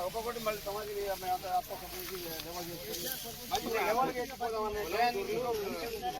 ఒక్కొక్కటి మళ్ళీ సమాధి ఎవరికి ఎక్కిపోదామనే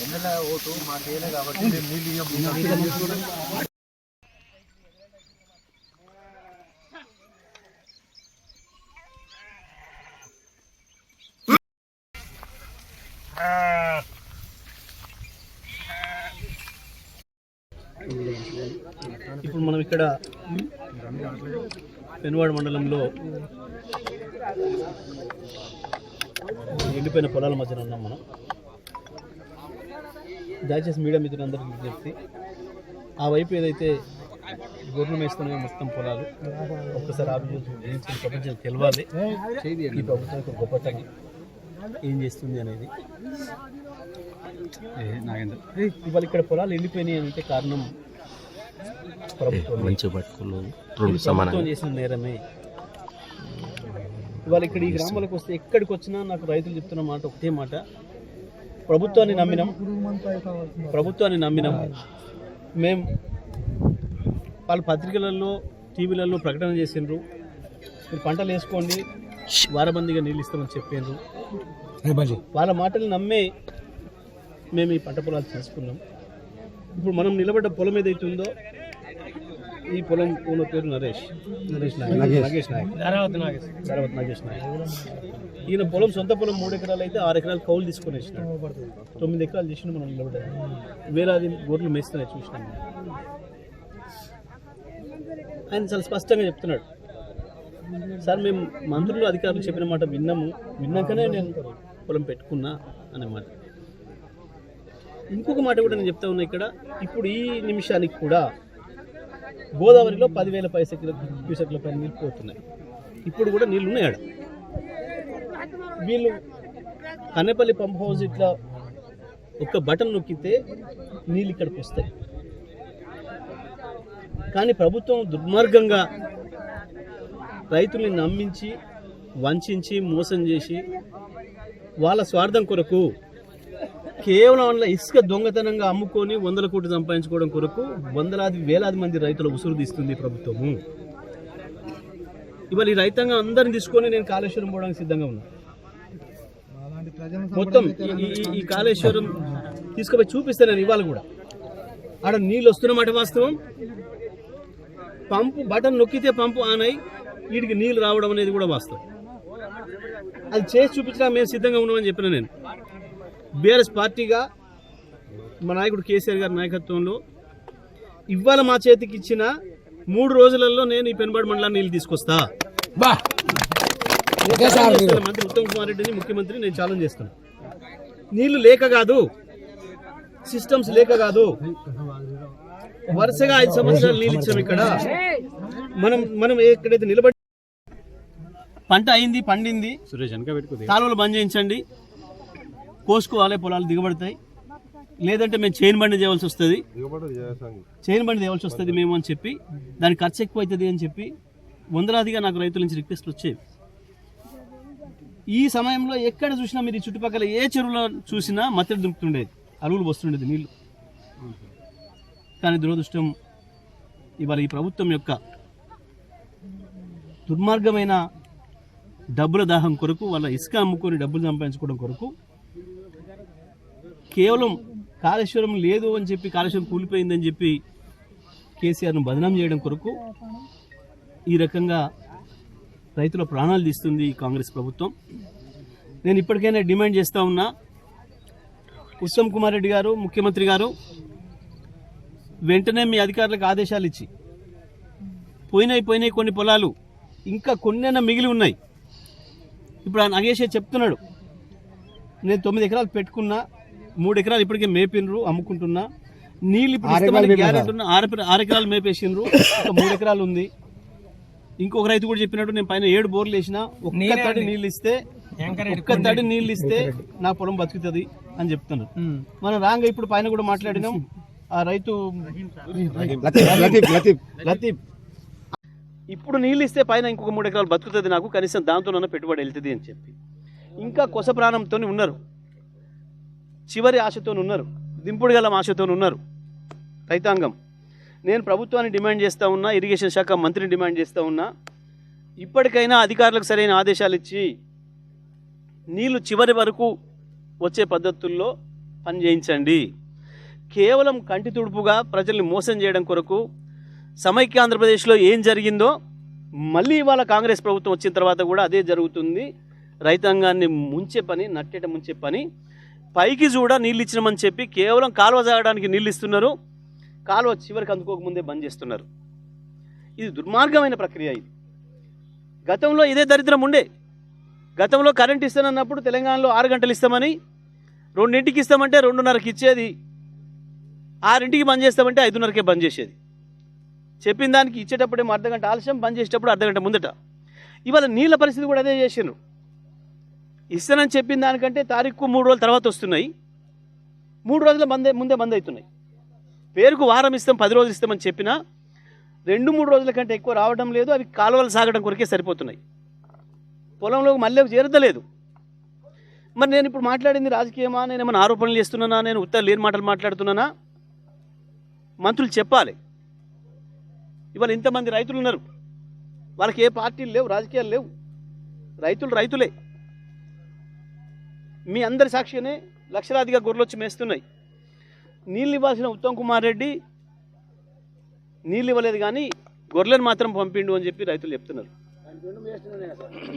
ఎన్నెల ఓటు బాగలేదు ఈ మా జీవితాలు ఇప్పుడు మనం ఇక్కడ పెనువాడ మండలంలో ఎండిపోయిన పొలాల మధ్యన ఉన్నాం మనం. దయచేసి మీడియా మిత్రులందరికీ విజ్ఞప్తి. ఆ వైపు ఏదైతే గొర్రెలు మేస్తున్నాయో మొత్తం పొలాలు ఒక్కసారి ఆలోచించి జీవించిన ప్రపంచం తెలవాలి. ఈ ప్రభుత్వం గొప్పతనం ఏం చేస్తుంది అనేది. ఇవాళ ఇక్కడ పొలాలు ఎండిపోయినాయి అంటే కారణం ప్రభుత్వం. చేసిన నేరమే. ఇవాళ ఇక్కడ ఈ గ్రామాలకు వస్తే ఎక్కడికి వచ్చినా నాకు రైతులు చెప్తున్న మాట ఒకటే మాట. ప్రభుత్వాన్ని నమ్మినాం. ప్రభుత్వాన్ని నమ్మినాం. మేము వాళ్ళ పత్రికలలో టీవీలలో ప్రకటన చేసిండ్రు. మీరు పంటలు వేసుకోండి వారబందిగా నీళ్ళు ఇస్తామని చెప్పిండ్రు వాళ్ళ మాటలు నమ్మే మేము ఈ పంట పొలాలు తీసుకున్నాం. ఇప్పుడు మనం నిలబడ్డ పొలం ఏదైతే ఉందో ఈ పొలం పూల పేరు నరేష్. నరేష్ నాయక్. నాగేష్ నాయక్. ధరావత్ నాగేష్. నాయక్. ఈయన పొలం సొంత పొలం మూడు ఎకరాలు అయితే ఆరు ఎకరాలు కౌలు తీసుకొని వేసినాడు తొమ్మిది ఎకరాలు చేసిన మనం నిలబడ్డాం వేలాది గొర్రెలు మేస్తున్నాయి చూసినాం. ఆయన చాలా స్పష్టంగా చెప్తున్నాడు. సార్ మేము మంత్రులు అధికారులు చెప్పిన మాట విన్నాము. విన్నాకనే నేను పొలం పెట్టుకున్నా అనే మాట. ఇంకొక మాట కూడా నేను చెప్తా ఉన్నా ఇక్కడ. ఇప్పుడు ఈ నిమిషానికి కూడా గోదావరిలో పదివేల పైసెక్ల క్యూసెక్ల పైన నీళ్ళు పోతున్నాయి. ఇప్పుడు కూడా నీళ్ళు ఉన్నాయి వీళ్ళు కనేపల్లి పంప్ హౌస్ ఇట్లా ఒక్క బటన్ నొక్కితే నీళ్ళు ఇక్కడికి వస్తాయి. కానీ ప్రభుత్వం దుర్మార్గంగా రైతుల్ని నమ్మించి వంచించి మోసం చేసి వాళ్ళ స్వార్థం కొరకు కేవలం అందులో ఇసుక దొంగతనంగా అమ్ముకొని వందల కోట్లు సంపాదించుకోవడం కొరకు వందలాది వేలాది మంది రైతుల ఉసురు తీస్తుంది ప్రభుత్వము. ఇవాళ ఈ రైతాంగం అందరిని తీసుకొని నేను కాళేశ్వరం పోవడానికి సిద్ధంగా ఉన్నా. మొత్తం ఈ- ఈ- కాళేశ్వరం తీసుకుపోయి చూపిస్తాను నేను ఇవాళ కూడా. ఆడ నీళ్ళు వస్తున్నమాట వాస్తవం. పంపు బటన్ నొక్కితే పంపు ఆన్ అయి వీడికి నీళ్ళు రావడం అనేది కూడా వాస్తవం. అది చేసి చూపించడానికి మేము సిద్ధంగా ఉన్నామని చెప్పిన నేను. బీఆర్ఎస్ పార్టీగా మా నాయకుడు కేసీఆర్ గారి నాయకత్వంలో ఇవాళ మా చేతికి ఇచ్చిన మూడు రోజులలో నేను ఈ పెనుబడి మండలాన్ని నీళ్ళు తీసుకొస్తా. మంత్రి ఉత్తమ్ కుమార్ రెడ్డిని ముఖ్యమంత్రి నేను ఛాలెంజ్ చేస్తాను నీళ్ళు లేక కాదు సిస్టమ్స్ లేక కాదు వరుసగా ఐదు సంవత్సరాలు నీళ్ళు ఇచ్చాం ఇక్కడ. మనం మనం ఎక్కడైతే నిలబడి పంట అయింది పండింది కాలువలు బంద్ చేయించండి. కోసుకోవాలి పొలాలు దిగబడతాయి. లేదంటే మేము చైన్ బండి చేయవలసి వస్తుంది. చైన్ బండి తేవాల్సి వస్తుంది మేము అని చెప్పి దాని ఖర్చు ఎక్కువ అవుతుంది అని చెప్పి వందలాదిగా నాకు రైతుల నుంచి రిక్వెస్ట్లు వచ్చేవి ఈ సమయంలో ఎక్కడ చూసినా మీరు చుట్టుపక్కల ఏ చెరువులో చూసినా మత్తడి దుంకుతుండేది. అరువులు వస్తుండేది నీళ్ళు. కానీ దురదృష్టం ఇవాళ ఈ ప్రభుత్వం యొక్క దుర్మార్గమైన డబ్బుల దాహం కొరకు వాళ్ళ ఇసుక అమ్ముకొని డబ్బులు సంపాదించుకోవడం కొరకు కేవలం కాళేశ్వరం లేదు అని చెప్పి కాళేశ్వరం కూలిపోయిందని చెప్పి కేసీఆర్ను బదనాం చేయడం కొరకు ఈ రకంగా రైతుల ప్రాణాలు తీస్తుంది కాంగ్రెస్ ప్రభుత్వం. నేను ఇప్పటికైనా డిమాండ్ చేస్తూ ఉన్నా ఉత్తమ్ కుమార్ రెడ్డి గారు ముఖ్యమంత్రి గారు వెంటనే మీ అధికారులకు ఆదేశాలు ఇచ్చి పోయినాయి పోయినాయి కొన్ని పొలాలు ఇంకా కొన్నైనా మిగిలి ఉన్నాయి. ఇప్పుడు ఆ నగేష్ చెప్తున్నాడు నేను తొమ్మిది ఎకరాలు పెట్టుకున్నా మూడు ఎకరాలు ఇప్పటికే మేపినరు అమ్ముకుంటున్నా. నీళ్ళు ఇప్పుడు ఇస్తామని గ్యారెంటీ ఉన్న ఆరు ఎకరా- ఆరు ఎకరాలు మేపేసిండ్రు ఒక మూడు ఎకరాలు ఉంది. ఇంకొక రైతు కూడా చెప్పినట్టు నేను పైన ఏడు బోర్లు వేసిన ఒక్క తడి నీళ్ళు ఇస్తే ఒక్క తడి నీళ్ళు ఇస్తే నా పొలం బతుకుతుంది అని చెప్తున్నారు. మనం రాంగ్ ఇప్పుడు పైన కూడా మాట్లాడినాం. ఆ రైతు లతీఫ్ ఇప్పుడు నీళ్ళు ఇస్తే పైన ఇంకొక మూడు ఎకరాలు బతుకుతుంది నాకు కనీసం దాంతోనన్నా పెట్టుబడి వెళ్తుంది అని చెప్పి. ఇంకా కొస ప్రాణంతో ఉన్నారు. చివరి ఆశతో ఉన్నారు. దింపుడు గల ఆశతో ఉన్నారు. రైతాంగం నేను ప్రభుత్వాన్ని డిమాండ్ చేస్తూ ఉన్నా ఇరిగేషన్ శాఖ మంత్రిని డిమాండ్ చేస్తూ ఉన్నా ఇప్పటికైనా అధికారులకు సరైన ఆదేశాలు ఇచ్చి నీళ్ళు చివరి వరకు వచ్చే పద్ధతుల్లో పని చేయించండి. కేవలం కంటి తుడుపుగా ప్రజల్ని మోసం చేయడం కొరకు సమైక్య ఆంధ్రప్రదేశ్లో ఏం జరిగిందో మళ్ళీ ఇవాళ కాంగ్రెస్ ప్రభుత్వం వచ్చిన తర్వాత కూడా అదే జరుగుతుంది. రైతాంగాన్ని ముంచే పని నట్టేట ముంచే పని. పైకి చూడ నీళ్ళు ఇచ్చినామని చెప్పి కేవలం కాలువ జాగడానికి నీళ్ళు ఇస్తున్నారు కాలువ చివరికి అందుకోకముందే బంద్ చేస్తున్నారు. ఇది దుర్మార్గమైన ప్రక్రియ ఇది. గతంలో ఇదే దరిద్రం ఉండే. గతంలో కరెంట్ ఇస్తానన్నప్పుడు తెలంగాణలో ఆరు గంటలు ఇస్తామని రెండింటికి ఇస్తామంటే రెండున్నరకి ఇచ్చేది. ఆరింటికి బంద్ చేస్తామంటే ఐదున్నరకే బంద్ చేసేది. చెప్పిన దానికి ఇచ్చేటప్పుడేమో అర్ధగంట ఆలస్యం బంద్ చేసేటప్పుడు అర్ధగంట ముందట. ఇవాళ నీళ్ళ పరిస్థితి కూడా అదే చేసిండ్రు. ఇస్తానని చెప్పిన దానికంటే తారీఖు మూడు రోజుల తర్వాత వస్తున్నాయి. మూడు రోజుల మందే ముందే బంద్ అవుతున్నాయి. పేరుకు వారం ఇస్తాం పది రోజులు ఇస్తామని చెప్పినా రెండు మూడు రోజుల కంటే ఎక్కువ రావడం లేదు అవి కాలువలు సాగడం కొరకే సరిపోతున్నాయి. పొలంలో మళ్ళీ చేరదలేదు మరి నేను ఇప్పుడు మాట్లాడింది రాజకీయమా? నేను ఏమైనా ఆరోపణలు చేస్తున్నానా? నేను ఉత్తర లేని మాటలు మాట్లాడుతున్నానా? మంత్రులు చెప్పాలి. ఇవాళ ఇంతమంది రైతులు ఉన్నారు. వాళ్ళకి ఏ పార్టీలు లేవు రాజకీయాలు లేవు. రైతులు రైతులే. మీ అందరి సాక్షిగానే లక్షలాదిగా గొర్రెలు వచ్చి మేస్తున్నాయి. నీళ్ళు ఇవ్వాల్సిన ఉత్తమ్ కుమార్ రెడ్డి నీళ్ళు ఇవ్వలేదు కానీ గొర్రెలను మాత్రం పంపిండు అని చెప్పి రైతులు చెప్తున్నారు.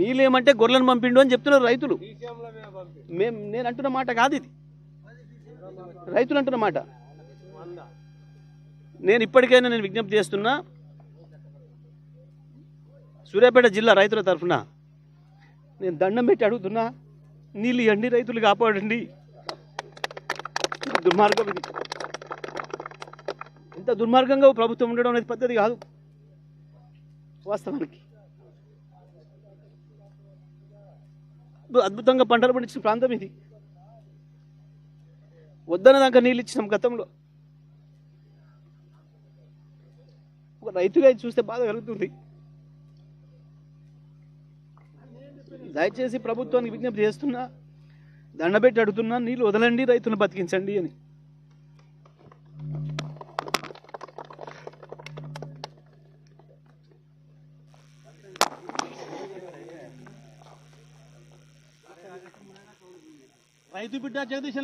నీళ్ళు ఏమంటే గొర్రెలను పంపిండు అని చెప్తున్నారు రైతులు. మేం నేను అంటున్న మాట కాదు ఇది. రైతులు అంటున్న మాట. నేను ఇప్పటికైనా నేను విజ్ఞప్తి చేస్తున్నా సూర్యాపేట జిల్లా రైతుల తరఫున నేను దండం పెట్టి అడుగుతున్నా నీళ్ళు ఇవ్వండి రైతులు కాపాడండి. దుర్మార్గం ఇది. ఇంత దుర్మార్గంగా ప్రభుత్వం ఉండడం అనేది పద్ధతి కాదు. వాస్తవానికి. అద్భుతంగా పంటలు పండించిన ప్రాంతం ఇది. వద్దన దాకా నీళ్ళు ఇచ్చినాం గతంలో. ఒక రైతుగా చూస్తే బాధ కలుగుతుంది. దయచేసి ప్రభుత్వానికి విజ్ఞప్తి చేస్తున్నా దండబెట్టి అడుగుతున్నా నీళ్ళు వదలండి రైతులను బతికించండి అని. రైతు బిడ్డ జగదీశ్